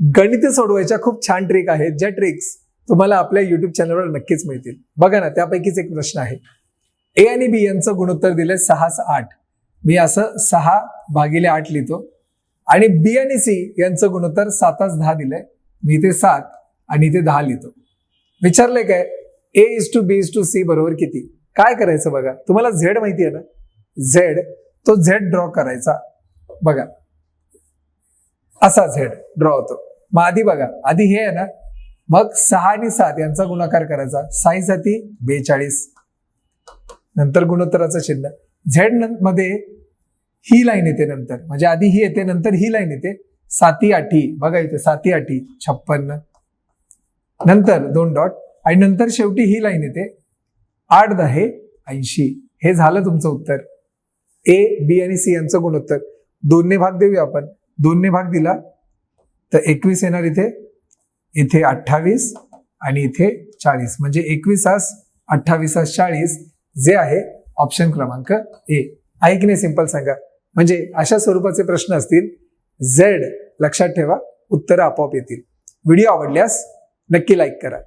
गणित सोडवायच्या खूप छान ट्रिक आहेत. ज्या ट्रिक्स तुम्हाला आपल्या युट्यूब चॅनलवर नक्कीच मिळतील. बघा ना त्यापैकीच एक प्रश्न आहे. ए आणि बी यांचं गुणोत्तर दिलंय सहा आठ. मी असं सहा भागिले आठ लिहितो. आणि बी आणि सी यांचं गुणोत्तर सातास दहा दिलंय. मी ते सात आणि ते दहा लिहितो. विचारलंय काय? A is two B is two C बरोबर किती? काय करायचं बघा? तुम्हाला झेड माहिती आहे ना? झेड तो झेड ड्रॉ करायचा. बघा. असा झेड ड्रॉ होतो. मग आधी बघा आधी हे आहे ना मग सहा आणि सात यांचा गुणाकार करायचा. साई साती बेचाळीस. नंतर गुणोत्तराचं चिन्ह. झेडमध्ये ही लाईन येते नंतर. म्हणजे आधी ही येते नंतर ही लाईन येते. साती आठी. बघा इथे साती आठी छप्पन्न. नंतर दोन डॉट. आणि नंतर शेवटी ही लाईन येते. आठ दहे ऐंशी. हे झालं तुमचं उत्तर. ए बी आणि सी यांचं गुणोत्तर. दोन्ही भाग देऊया आपण. दोनने भाग दिला. तर एकवीस येणार इथे. इथे अठ्ठावीस आणि इथे चाळीस. म्हणजे एकवीस आस अठ्ठावीस आस चाळीस जे आहे ऑप्शन क्रमांक ए. आहे की नाही सिंपल सांगा. म्हणजे अशा स्वरूपाचे प्रश्न असतील. झेड लक्षात ठेवा. उत्तरं आपोआप येतील. व्हिडिओ आवडल्यास नक्की लाईक करा.